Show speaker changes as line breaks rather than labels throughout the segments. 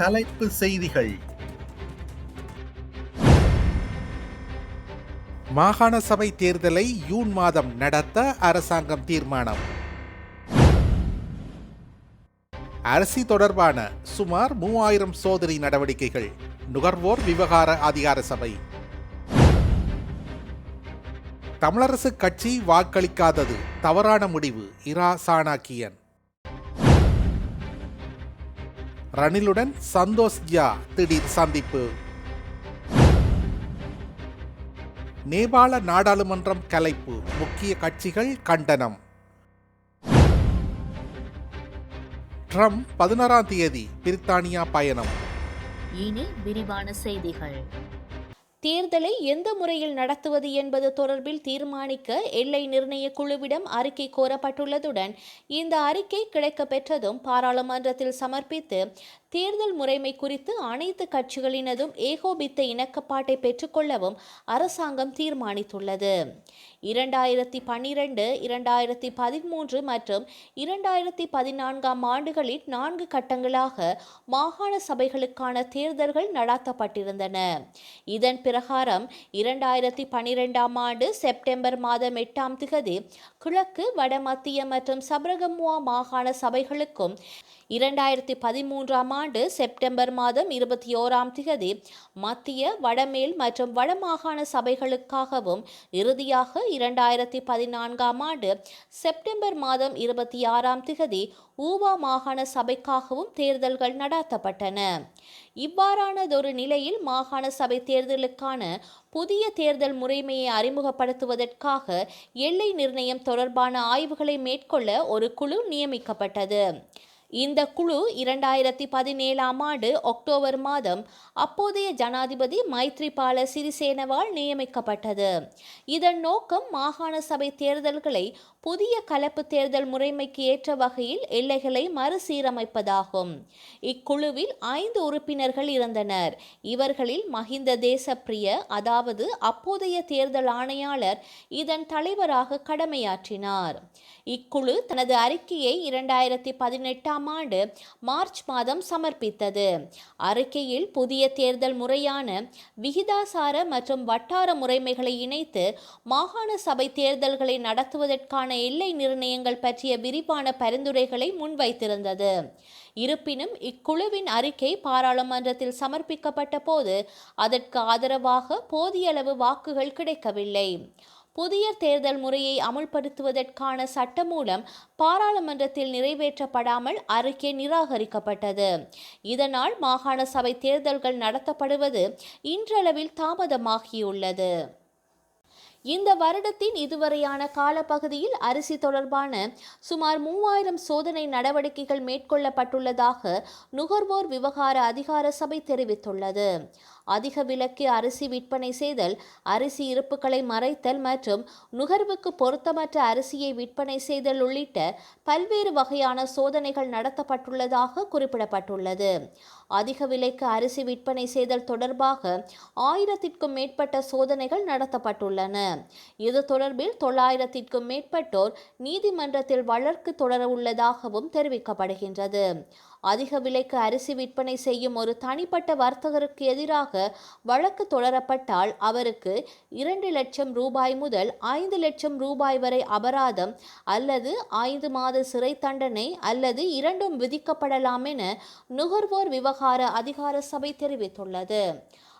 தலைப்பு செய்திகள்.
மாகாண சபை தேர்தலை ஜூன் மாதம் நடத்த அரசாங்கம் தீர்மானம். அரிசி தொடர்பான சுமார் மூவாயிரம் சோதனை நடவடிக்கைகள் நுகர்வோர் விவகார அதிகார சபை. தமிழரசு கட்சி வாக்களிக்காதது தவறான முடிவு இரா சாணாக்கியன். ரணிலுடன் சந்தோஷ் ஜியா திடீர் சந்திப்பு. நேபாள நாடாளுமன்றம் கலைப்பு முக்கிய கட்சிகள் கண்டனம். ட்ரம்ப் பதினாறாம் தேதி பிரித்தானியா பயணம்.
இனி விரிவான செய்திகள். தேர்தலை எந்த முறையில் நடத்துவது என்பது தொடர்பில் தீர்மானிக்க எல்லை நிர்ணய குழுவிடம் அறிக்கை கோரப்பட்டுள்ளதுடன் இந்த அறிக்கை கிடைக்கப்பெற்றதும் பாராளுமன்றத்தில் சமர்ப்பித்து தேர்தல் முறைமை குறித்து அனைத்து கட்சிகளினதும் ஏகோபித்த இணக்கப்பாட்டை பெற்றுக்கொள்ளவும் அரசாங்கம் தீர்மானித்துள்ளது. இரண்டாயிரத்தி பன்னிரண்டு இரண்டாயிரத்தி பதிமூன்று மற்றும் இரண்டாயிரத்தி பதினான்காம் ஆண்டுகளில் நான்கு கட்டங்களாக மாகாண சபைகளுக்கான தேர்தல்கள் நடாத்தப்பட்டிருந்தன. இதன் பிரகாரம் இரண்டாயிரத்தி பன்னிரெண்டாம் ஆண்டு செப்டம்பர் மாதம் எட்டாம் திகதி கிழக்கு வடமத்திய மற்றும் சபரகமுவா மாகாண சபைகளுக்கும் இரண்டாயிரத்தி பதிமூன்றாம் ஆண்டு செப்டம்பர் மாதம் இருபத்தி ஓராம் திகதி மத்திய வடமேல் மற்றும் வடமாகாண சபைகளுக்காகவும் இறுதியாக இரண்டாயிரத்தி பதினான்காம் ஆண்டு செப்டம்பர் மாதம் இருபத்தி ஆறாம் திகதி ஊவா மாகாண சபைக்காகவும் தேர்தல்கள் நடாத்தப்பட்டன. இவ்வாறானதொரு நிலையில் மாகாண சபை தேர்தலுக்கான புதிய தேர்தல் முறைமையை அறிமுகப்படுத்துவதற்காக எல்லை நிர்ணயம் தொடர்பான ஆய்வுகளை மேற்கொள்ள ஒரு குழு நியமிக்கப்பட்டது. இந்த குழு இரண்டாயிரத்தி பதினேழாம் ஆண்டு அக்டோபர் மாதம் அப்போதைய ஜனாதிபதி மைத்ரிபால சிறிசேனவால் நியமிக்கப்பட்டது. இதன் நோக்கம் மாகாண சபை தேர்தல்களை புதிய கலப்பு தேர்தல் முறைமைக்கு ஏற்ற வகையில் எல்லைகளை மறுசீரமைப்பதாகும். இக்குழுவில் ஐந்து உறுப்பினர்கள் இருந்தனர். இவர்களில் மஹிந்த தேசப்பிரிய அதாவது அப்போதைய தேர்தல் ஆணையாளர் இதன் தலைவராக கடமையாற்றினார். இக்குழு தனது அறிக்கையை இரண்டாயிரத்தி பதினெட்டாம் ஆண்டு மார்ச் மாதம் சமர்ப்பித்தது. அறிக்கையில் புதிய தேர்தல் முறையான விகிதாசார மற்றும் வட்டார முறைமைகளை இணைத்து மாகாண சபை தேர்தல்களை நடத்துவதற்கான எல்லை நிர்ணயங்கள் பற்றிய விரிவான பரிந்துரைகளை முன்வைத்திருந்தது. இருப்பினும் இக்குழுவின் அறிக்கை பாராளுமன்றத்தில் சமர்ப்பிக்கப்பட்ட போது அதற்கு ஆதரவாக போதியளவு வாக்குகள் கிடைக்கவில்லை. புதிய தேர்தல் முறையை அமுல்படுத்துவதற்கான சட்டமூலம் பாராளுமன்றத்தில் நிறைவேற்றப்படாமல் அறிக்கை நிராகரிக்கப்பட்டது. இதனால் மாகாண சபை தேர்தல்கள் நடத்தப்படுவது இன்றளவில் தாமதமாகியுள்ளது. இந்த வருடத்தின் இதுவரையான காலப்பகுதியில் அரிசி தொடர்பான சுமார் மூவாயிரம் சோதனை நடவடிக்கைகள் மேற்கொள்ளப்பட்டுள்ளதாக நுகர்வோர் விவகார அதிகார சபை தெரிவித்துள்ளது. அதிக விலைக்கு அரிசி விற்பனை செய்தல் அரிசி இருப்புகளை மறைத்தல் மற்றும் நுகர்வுக்கு பொருத்தமற்ற அரிசியை விற்பனை செய்தல் உள்ளிட்ட பல்வேறு வகையான சோதனைகள் நடத்தப்பட்டுள்ளதாக குறிப்பிடப்பட்டுள்ளது. அதிக விலைக்கு அரிசி விற்பனை செய்தல் தொடர்பாக ஆயிரத்திற்கும் மேற்பட்ட சோதனைகள் நடத்தப்பட்டுள்ளன. இது தொடர்பில் தொள்ளாயிரத்திற்கும் மேற்பட்டோர் நீதிமன்றத்தில் வழக்கு தொடர உள்ளதாகவும் தெரிவிக்கப்படுகின்றது. அதிக விலைக்கு அரிசி விற்பனை செய்யும் ஒரு தனிப்பட்ட வர்த்தகருக்கு எதிராக வழக்கு தொடரப்பட்டால் அவருக்கு இரண்டு லட்சம் ரூபாய் முதல் ஐந்து லட்சம் ரூபாய் வரை அபராதம் அல்லது ஐந்து மாத சிறை தண்டனை அல்லது இரண்டும் விதிக்கப்படலாம் என நுகர்வோர் விவகார அதிகார சபை தெரிவித்துள்ளது.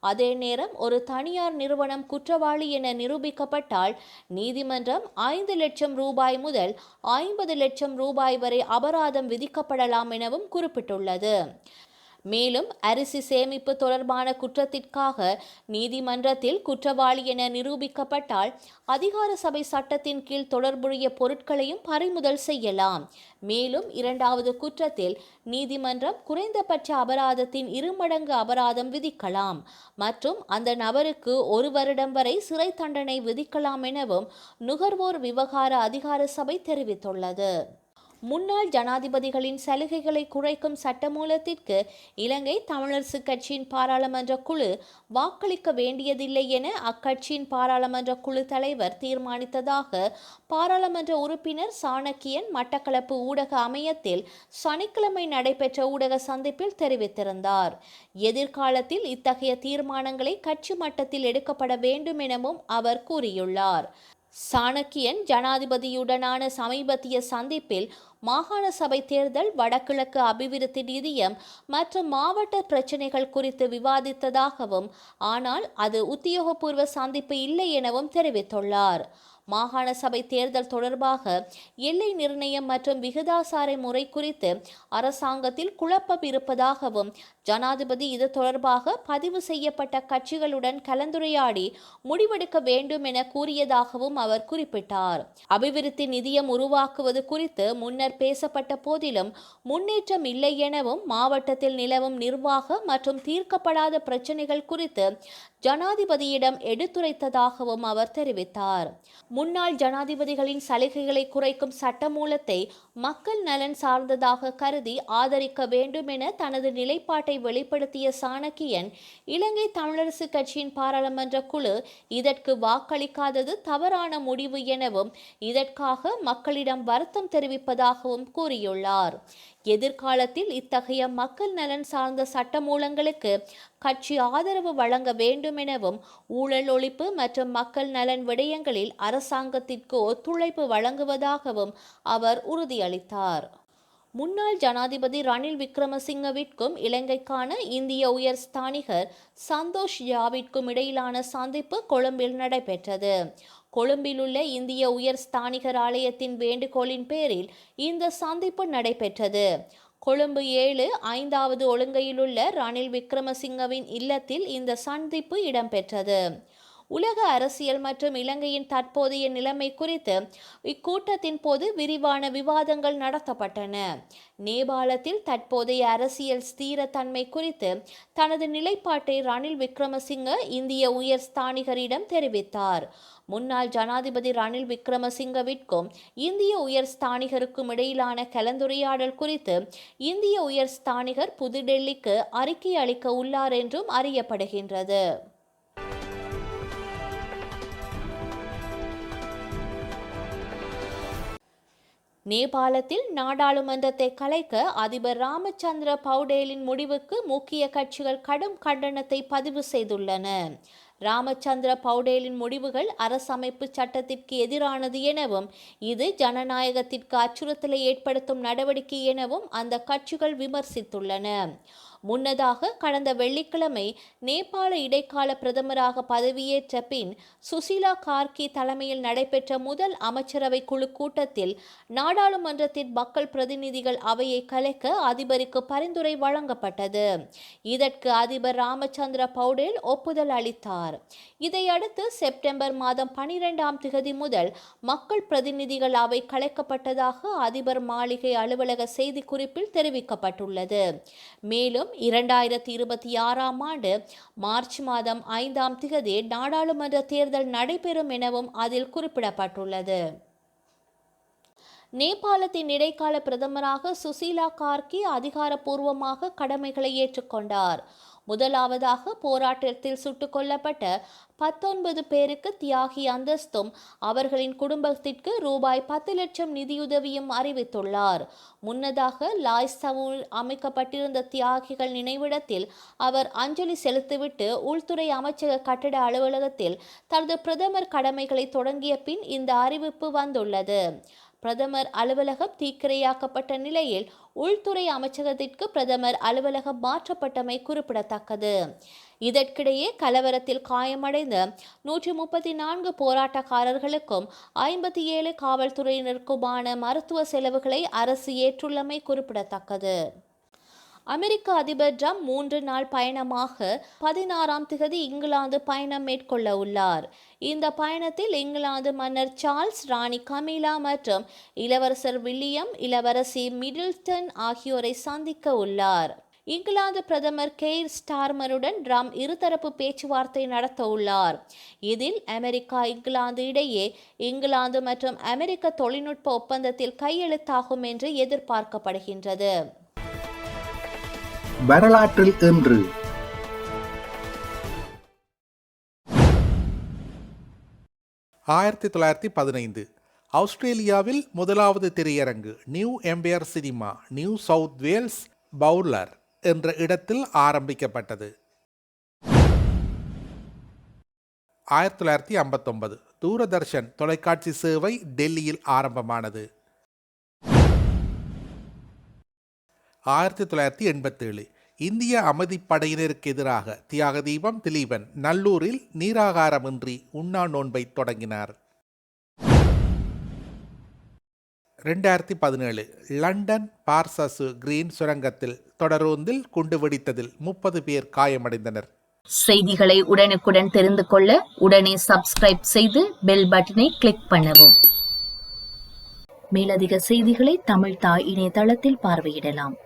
அதே நேரம் ஒரு தனியார் நிறுவனம் குற்றவாளி என நிரூபிக்கப்பட்டால் நீதிமன்றம் ஐந்து லட்சம் ரூபாய் முதல் ஐம்பது லட்சம் ரூபாய் வரை அபராதம் விதிக்கப்படலாம் எனவும் குறிப்பிட்டுள்ளது. மேலும் அரிசி சேமிப்பு தொடர்பான குற்றத்திற்காக நீதிமன்றத்தில் குற்றவாளி என நிரூபிக்கப்பட்டால் அதிகார சபை சட்டத்தின் கீழ் தொடர்புடைய பொருட்களையும் பறிமுதல் செய்யலாம். மேலும் இரண்டாவது குற்றத்தில் நீதிமன்றம் குறைந்தபட்ச அபராதத்தின் இருமடங்கு அபராதம் விதிக்கலாம். மற்றும் அந்த நபருக்கு ஒரு வருடம் வரை சிறை தண்டனை விதிக்கலாம் எனவும் நுகர்வோர் விவகார அதிகார சபை தெரிவித்துள்ளது. முன்னாள் ஜனாதிபதிகளின் சலுகைகளை குறைக்கும் சட்டமூலத்திற்கு இலங்கை தமிழரசு கட்சியின் பாராளுமன்ற குழு வாக்களிக்க வேண்டியதில்லை என அக்கட்சியின் பாராளுமன்ற குழு தலைவர் தீர்மானித்ததாக பாராளுமன்ற உறுப்பினர் சாணக்கியன் மட்டக்களப்பு ஊடக அமையத்தில் சனிக்கிழமை நடைபெற்ற ஊடக சந்திப்பில் தெரிவித்திருந்தார். எதிர்காலத்தில் இத்தகைய தீர்மானங்களை கட்சி மட்டத்தில் எடுக்கப்பட வேண்டும் எனவும் அவர் கூறியுள்ளார். சாணக்கியன் ஜனாதிபதியுடனான சமீபத்திய சந்திப்பில் மாகாண சபை தேர்தல் வடகிழக்கு அபிவிருத்தி நிதியம் மற்றும் மாவட்ட பிரச்சினைகள் குறித்து விவாதித்ததாகவும் ஆனால் அது உத்தியோகபூர்வ சந்திப்பு இல்லை எனவும் தெரிவித்துள்ளார். மாகாண சபை தேர்தல் தொடர்பாக எல்லை நிர்ணயம் மற்றும் விகிதாசார முறை குறித்து அரசாங்கத்தில் குழப்பம் இருப்பதாகவும் ஜனாதிபதி இது தொடர்பாக பதிவு செய்யப்பட்ட கட்சிகளுடன் கலந்துரையாடி முடிவெடுக்க வேண்டும் என கூறியதாகவும் அவர் குறிப்பிட்டார். அபிவிருத்தி நிதியம் உருவாக்குவது குறித்து முன்னர் பேசப்பட்ட போதிலும் முன்னேற்றம் இல்லை எனவும் மாவட்டத்தில் நிலவும் நிர்வாக மற்றும் தீர்க்கப்படாத பிரச்சினைகள் குறித்து ஜனாதிபதியிடம் எடுத்துரைத்ததாகவும் அவர் தெரிவித்தார். முன்னாள் ஜனாதிபதிகளின் சலுகைகளை குறைக்கும் சட்டமூலத்தை மக்கள் நலன் சார்ந்ததாக கருதி ஆதரிக்க வேண்டும் என தனது நிலைப்பாட்டை வெளிப்படுத்திய சாணக்கியன் இலங்கை தமிழரசு கட்சியின் பாராளுமன்ற குழு இதற்கு வாக்களிக்காதது தவறான முடிவு எனவும் இதற்காக மக்களிடம் வருத்தம் தெரிவிப்பதாகவும் கூறியுள்ளார். எதிர்காலத்தில் இத்தகைய மக்கள் நலன் சார்ந்த சட்டமூலங்களுக்கு கட்சி ஆதரவு வழங்க வேண்டும் எனவும் ஊழல் ஒழிப்பு மற்றும் மக்கள் நலன் விடயங்களில் அரசாங்கத்திற்கு ஒத்துழைப்பு வழங்குவதாகவும் அவர் உறுதியளித்தார். முன்னாள் ஜனாதிபதி ரணில் விக்ரமசிங்கவிற்கும் இலங்கைக்கான இந்திய உயர் ஸ்தானிகர் சந்தோஷ் யாவிற்கும் இடையிலான சந்திப்பு கொழும்பில் நடைபெற்றது. கொழும்பிலுள்ள இந்திய உயர் ஸ்தானிகர் ஆலயத்தின் வேண்டுகோளின் பேரில் இந்த சந்திப்பு நடைபெற்றது. கொழும்பு ஏழு ஐந்தாவது ஒழுங்கையிலுள்ள ரணில் விக்ரமசிங்கவின் இல்லத்தில் இந்த சந்திப்பு இடம்பெற்றது. உலக அரசியல் மற்றும் இலங்கையின் தற்போதைய நிலைமை குறித்து இக்கூட்டத்தின் போது விரிவான விவாதங்கள் நடத்தப்பட்டன. நேபாளத்தில் தற்போதைய அரசியல் ஸ்திரத்தன்மை குறித்து தனது நிலைப்பாட்டை ரணில் விக்ரமசிங்க இந்திய உயர் ஸ்தானிகரிடம் தெரிவித்தார். முன்னாள் ஜனாதிபதி ரணில் விக்ரமசிங்கவிற்கும் இந்திய உயர் ஸ்தானிகருக்கும் இடையிலான கலந்துரையாடல் குறித்து இந்திய உயர் ஸ்தானிகர் புதுடெல்லிக்கு அறிக்கை அளிக்க உள்ளார் என்றும் அறியப்படுகின்றது. நேபாளத்தில் நாடாளுமன்றத்தை கலைக்க அதிபர் ராமச்சந்திர பவுடேலின் முடிவுக்கு முக்கிய கட்சிகள் கடும் கண்டனத்தை பதிவு செய்துள்ளன. ராமச்சந்திர பவுடேலின் முடிவுகள் அரசமைப்பு சட்டத்திற்கு எதிரானது எனவும் இது ஜனநாயகத்திற்கு அச்சுறுத்தலை ஏற்படுத்தும் நடவடிக்கை எனவும் அந்த கட்சிகள் விமர்சித்துள்ளன. முன்னதாக கடந்த வெள்ளிக்கிழமை நேபாள இடைக்கால பிரதமராக பதவியேற்ற பின் சுசீலா கார்கி தலைமையில் நடைபெற்ற முதல் அமைச்சரவை குழு கூட்டத்தில் நாடாளுமன்றத்தின் மக்கள் பிரதிநிதிகள் அவையை கலைக்க அதிபருக்கு பரிந்துரை வழங்கப்பட்டது. இதற்கு அதிபர் ராமச்சந்திர பவுடேல் ஒப்புதல் அளித்தார். இதையடுத்து செப்டம்பர் மாதம் பனிரெண்டாம் திகதி முதல் மக்கள் பிரதிநிதிகள் அவை கலைக்கப்பட்டதாக அதிபர் மாளிகை அலுவலக செய்திக்குறிப்பில் தெரிவிக்கப்பட்டுள்ளது. மேலும் இரண்டாயிரத்தி இருபத்தி ஆறாம் ஆண்டு மார்ச் மாதம் ஐந்தாம் திகதி நாடாளுமன்ற தேர்தல் நடைபெறும் எனவும் அதில் குறிப்பிடப்பட்டுள்ளது. நேபாளத்தின் இடைக்கால பிரதமராக சுசீலா கார்கி அதிகாரப்பூர்வமாக கடமைகளை ஏற்றுக்கொண்டார். முதலாவதாக போராட்டத்தில் சுட்டுக் கொல்லப்பட்ட பத்தொன்பது பேருக்கு தியாகி அந்தஸ்தும் அவர்களின் குடும்பத்திற்கு ரூபாய் பத்து லட்சம் நிதியுதவியும் அறிவித்துள்ளார். முன்னதாக லாய்ஸ்தவில் அமைக்கப்பட்டிருந்த தியாகிகள் நினைவிடத்தில் அவர் அஞ்சலி செலுத்திவிட்டு உள்துறை அமைச்சக கட்டட அலுவலகத்தில் தனது பிரதமர் கடமைகளை தொடங்கிய பின் இந்த அறிவிப்பு வந்துள்ளது. பிரதமர் அலுவலகம் தீக்கிரையாக்கப்பட்ட நிலையில் உள்துறை அமைச்சகத்திற்கு பிரதமர் அலுவலகம் மாற்றப்பட்டமை குறிப்பிடத்தக்கது. இதற்கிடையே கலவரத்தில் காயமடைந்த நூற்றி முப்பத்தி நான்கு போராட்டக்காரர்களுக்கும் ஐம்பத்தி ஏழு காவல்துறையினருக்குமான மருத்துவ செலவுகளை அரசு ஏற்றுள்ளமை குறிப்பிடத்தக்கது. அமெரிக்க அதிபர் ட்ரம்ப் மூன்று நாள் பயணமாக பதினாறாம் திகதி இங்கிலாந்து பயணம் மேற்கொள்ள உள்ளார். இந்த பயணத்தில் இங்கிலாந்து மன்னர் சார்ல்ஸ் ராணி கமிலா மற்றும் இளவரசர் வில்லியம் இளவரசி மிடில்டன் ஆகியோரை சந்திக்க உள்ளார். இங்கிலாந்து பிரதமர் கெய்ர் ஸ்டார்மருடன் ட்ரம் இருதரப்பு பேச்சுவார்த்தை நடத்த உள்ளார். இதில் அமெரிக்கா இங்கிலாந்து இடையே இங்கிலாந்து மற்றும் அமெரிக்க தொழில்நுட்ப ஒப்பந்தத்தில் கையெழுத்தாகும் என்று எதிர்பார்க்கப்படுகின்றது.
வரலாற்றில் இன்று.
ஆயிரத்தி தொள்ளாயிரத்தி பதினைந்து. ஆஸ்திரேலியாவில் முதலாவது திரையரங்கு New Empire cinema New South Wales Bowral என்ற இடத்தில் ஆரம்பிக்கப்பட்டது. ஆயிரத்தி தொள்ளாயிரத்தி ஐம்பத்தொன்பது. தூரதர்ஷன் தொலைக்காட்சி சேவை டெல்லியில் ஆரம்பமானது. ஆயிரத்தி தொள்ளாயிரத்தி எண்பத்தேழு. இந்திய அமைதிப்படையினருக்கு எதிராக தியாக தீபம் திலீபன் நல்லூரில் நீராகாரமின்றி உண்ணா நோன்பை தொடங்கினார். ரெண்டாயிரத்தி பதினேழு. லண்டன் பார்சசு கிரீன் சுரங்கத்தில் தொடரோந்தில் குண்டு வெடித்ததில் முப்பது பேர் காயமடைந்தனர்.
செய்திகளை உடனுக்குடன் தெரிந்து கொள்ள உடனே சப்ஸ்கிரைப் செய்து பெல் பட்டனை கிளிக் பண்ணவும். மேலதிக செய்திகளை தமிழ் தாய் இணையதளத்தில் பார்வையிடலாம்.